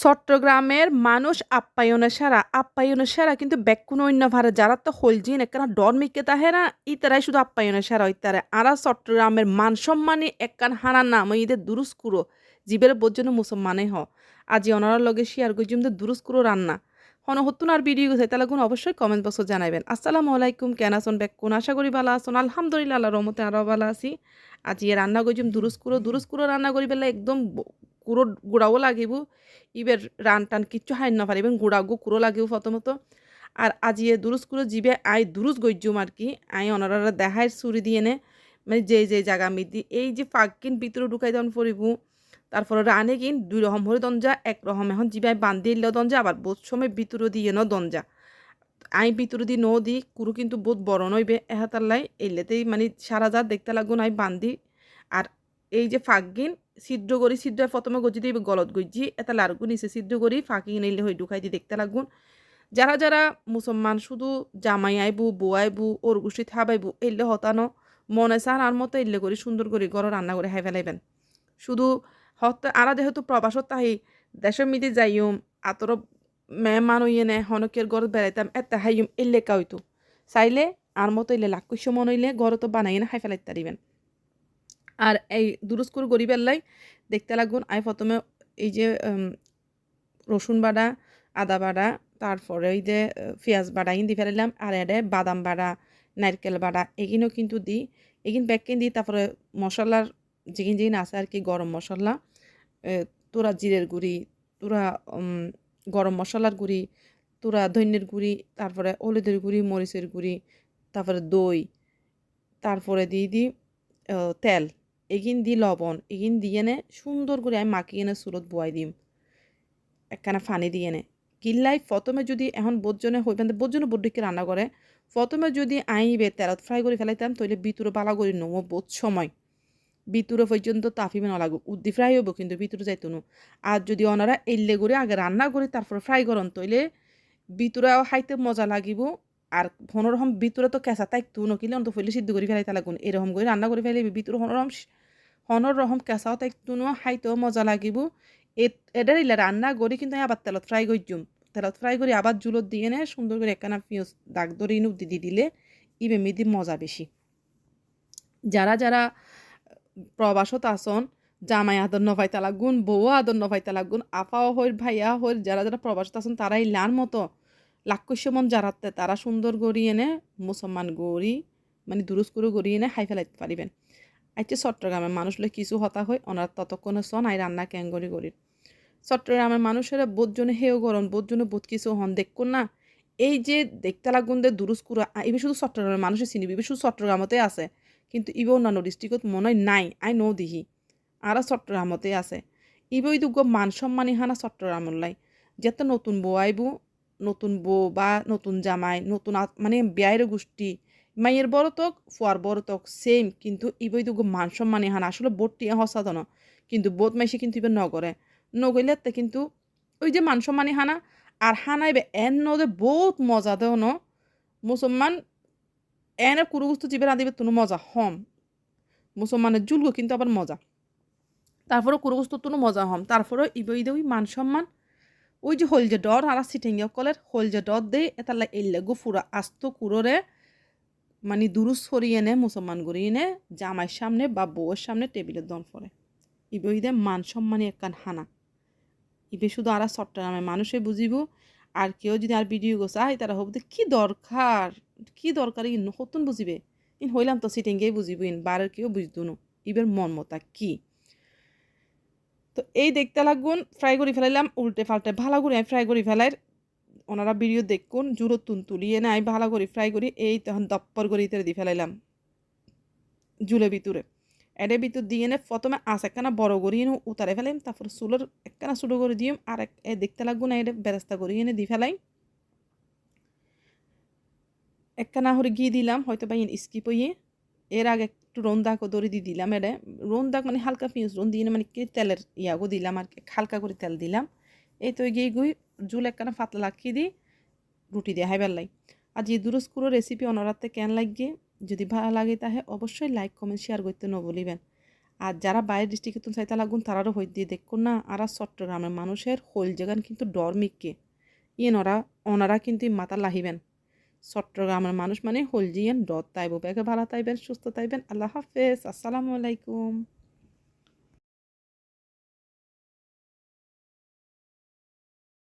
চট্টগ্রামের মানুষ আপ্যায়নে সারা আপ্যায়নে সারা কিন্তু বেকুন অন্য ভারে যারা তো হলজিন একখানা ডর মিকে তাহে না ইতারাই শুধু আপ্যায়নে সারা ইতারে। আরা চট্টগ্রামের মান সম্মানী একখান হানা নাম ইদের দুরুস কুরো জীবের বোঝন্য মুসলমানে হ। আজি অনার লগে শেয়ার করছি দুরুস কুরো রান্না। হন হতুন আর ভিডিও গেছে তাহলে গুণ অবশ্যই কমেন্ট বক্স জানাবেন আসসালামু আলাইকুম, কেন আসন বেকুন? আশা করি ভালো আসুন আলহামদুলিল্লাহ আল্লাহ রহমতে আরও ভালো আছি। আজি রান্না করছিম দুরুস কুরো দুরুস কুরো রান্না করি পেলে একদম কুড়ো গুড়াও লাগিব। ইবের রান টান কিচ্ছু হাই না পারিবেন গুড়া গু কুড়ো লাগিব প্রথমত। আর আজিয়ে দুরুস কুড়ো জিবে আই দুরুস গজ্জুম আর কি আই অনারা দেখায় চুরি দিয়ে নে মানে যে যে জায়গা মিদি এই যে ফাঁকিন ভিতরে ঢুকাই দেন পরিব তারপরে রানে কিন দুই রকম হরে দঞ্জা এক রকম এখন জিবাই বান্ধি এলে দঞ্জা আবার বহুত সময় ভিতরে দিয়ে ন দঞ্জা আই ভিতরে দিয়ে ন দি কুরু কিন্তু বহুত বড় নইবে এহাতাল্লাই, এলেতেই মানে সারা যা দেখতে লাগুন আই বান্ধি। আর এই যে ফাঁকগিন ছিদ্র করি ছিদ্র প্রথমে গজি দিয়ে গলত গজি এটা লারগু নিচে ছিদ্র করি ফাঁকি নিলে হই ঢুকাই দিয়ে দেখতে লাগুন। যারা যারা মুসলমান শুধু জামাই আইবু বউ আইবু ওর গোষ্ঠী থাবাইবু এলে হতানো, মনে চান আর মতো এলে করি সুন্দর করে ঘর রান্না করে হাই ফেলাইবেন শুধু হত আরা যেহেতু প্রবাসত তাহি দেশের মিদি যাইম আতর মেহমান হইয়ে নে হনকের ঘর বেড়াইতাম এত হাইম এলে কাউইতো চাইলে আর মতো এলে লাখ কুশো মন হইলে ঘর তো বানাই না হাই ফেলাইতে পারিবেন আর এই দুরুস্কুর গরিবেল্লাই দেখতে লাগুন, আই প্রথমে এই যে রসুন বাড়া, আদা বাড়া, তারপরে এই যে পেঁয়াজ বাড়া ইন দি ফেলাইলাম, আর এডে বাদাম বাড়া, নারকেল বাড়া, এগিনও কিন্তু দিই এগিন ব্যাগকিন দিই তারপরে মশলার যেগিন যেগিন আছে আর কি, গরম মশলা তোরা জিরের গুঁড়ি, তোরা গরম মশলার গুঁড়ি, তোরা ধন্যের গুঁড়ি, তারপরে হলুদের গুঁড়ি, মরিচের গুঁড়ি, তারপরে দই, তারপরে দিয়ে দিই তেল। এগিন দি লবণ, এগিন দিয়ে নে সুন্দর করে আমি মাখিয়ে এনে সুরত বুয়াই দিম। একখানা ফানি দিয়ে নে কিল্লাই প্রথমে যদি এখন বোধজনে হইবেন বোধজনে বড্ডিকে রান্না করে প্রথমে যদি আইবে তেলত ফ্রাই করে ফেলাইতাম তাহলে বিতুরে বালা করে নমো বোধ সময়। বিতুরে পর্যন্ত তাফিবে নলাগো। উদ্দি ফ্রাই হইব কিন্তু বিতুরে যাইতো না। আর যদি ওনারা এল্লে করে আগে রান্না করে তারপরে ফ্রাই করন তইলে বিতুরাও খাইতে মজা লাগিব। আর হনরকম ভিতরে তো কেঁচা তাই তু নকিলে অন্ত ফেলে সিদ্ধ করে ফেলাই লাগুন। এরকম করে রান্না করে ফেলে ভিতরে হনরকম হনর রকম কেঁচাও তাই তুনো খাইতেও মজা লাগিব। ইলে রান্না করি কিন্তু আবার তেলত ফ্রাই করছুম তেলত ফ্রাই করে আবার জুলত দিয়ে নে সুন্দর করে একখানা পিঁয়াজ, দাগ ধরে ইনু দি দিলে ইবে মিদি মজা বেশি যারা যারা প্রবাসত আসন জামাই আদর নফাইতা লাগুন বউ আদর নফাইতা লাগুন আফাও হইর ভাইয়া হইর যারা যারা প্রবাসত আসন তারাই লান মতো। লাক্ষস্যমন যারাতে তারা সুন্দর গড়ি এনে মুসলমান গড়ি মানে দুরুস করে গড়ি এনে হাই ফেলাইতে পারিবেন আইতে চট্টগ্রামের মানুষলে কিছু হতা হয় ওনার ততক্ষণে সন আই রান্না ক্যাঙ্গরি গড়ি চট্টগ্রামের মানুষেরা বোধজনে হেও গরম বোধজনে বোধ কিছু হন দেখুন না। এই যে দেখতে লাগুন দে দুরুস কুরা ইবে শুধু চট্টগ্রামের মানুষের চিনিবি শুধু চট্টগ্রামতে আছে। কিন্তু ইবে অন্যান্য ডিস্ট্রিক্টত মনে হয় নাই, আই নৌ দিহি। আর চট্টগ্রামতে আছে। ইবে দুগ মান সম্মানী হানা চট্টগ্রামের লাই। যেতে নতুন বউ আইবু, নতুন বউ বা নতুন জামাই, নতুন মানে বিয়ের গোষ্ঠী মাইয়ের বড় তক ফুয়ার বড় তক সেম কিন্তু ইবই দুগো মান সম্মানে হান। আসলে বোটটি হসাদন কিন্তু বোধ মাইসে কিন্তু ইবে নগরে। নগইলে তে কিন্তু ওই যে মান সম্মানে হানা, আর হানাইবে এন নদে বহুত মজা দেও ন। মুসলমান এনে কুরুগুস্ত জিবে রাঁধিবে তুনো মজা হম। মুসলমানের জুলগো কিন্তু আবার মজা। তারপরে কুরুগুস্ত তুনো মজা হম। তারপরে ইবে ইদে ওই মান সম্মান। ওই যে হলজে ডর আর সিটিংয়ে কলের, হলজে ডর দে এতালা এল্লে গুফুরা আস্ত কুরোরে মানে দুরুস সরিয়ে নে, মুসলমান গড়িয়ে নে, জামাইয়ের সামনে বা বউয়ের সামনে টেবিলের দন পড়ে। ইবে ইদে মান সম্মানী একখান হানা। ইবে শুধু আর চট্টগ্রামে মানুষে বুঝিব, আর কেউ যদি আর ভিডিও গোসাই তারা হব কি দরকার কি দরকার, ইন নতুন বুঝিবে। ইন হইলাম তো সিটিংয়েই বুঝিব ইন, বারের কেউ বুঝতো না। ইবের মর্মতা কি? তো এই দেখতে লাগুন ফ্রাই করে ফেলাইলাম, উল্টে ফাল্টে ভালো করে ফ্রাই করে ফেলাই ওনারা ভিডিও দেখুন জুরো তুন তুলিয়ে না আমি ভালো করে ফ্রাই করি, এই তখন দপ্পর করে ইতে দিয়ে ফেলাইলাম জুলে ভিতরে। এডে ভিতর দিয়ে নে প্রথমে আস একখানা বড় করি এনে উতারে ফেলাইম, তারপর চুলোর একখানা ছোটো করে দিম আর এক এ দেখতে লাগবো না, এটা বেরেস্তা করি এনে দিয়ে ফেলাই একখানা হরে গিয়ে দিলাম, হয়তো বা স্কিপ হইয়ে। এর আগে একটু রোন দড়ি দিয়ে দিলাম এটা রোন মানে হালকা পিঁয়াজ রোন দিয়ে মানে কি তেলের ইয়াগো দিলাম, আর হালকা করে তেল দিলাম। এই তো গিয়ে গুই, জুল একখানা ফাতলা লাখিয়ে দিই, রুটি দিয়ে হাইবার লাই আর যে দুরস্কুরো রেসিপি অনরাতে কেন লাগিয়ে, যদি ভালো লাগে তাহে অবশ্যই লাইক কমেন্ট শেয়ার করতে ন বলিবেন আর যারা বাইরের ডিস্ট্রিক্টে তুমি চাইতে লাগুন, তারারও হই দিয়ে দেখুন না, আর চট্টগ্রামের মানুষের হোল জাগান কিন্তু ডর মিককে ইয়েন ওনারা কিন্তু মাথা লাহিবেন চট্টগ্রামের মানুষ মানে হলজিয়ান ডর তাইব ব্যাগে ভালো তাইবেন, সুস্থ তাইবেন। আল্লাহ হাফেজ, আসসালামু আলাইকুম।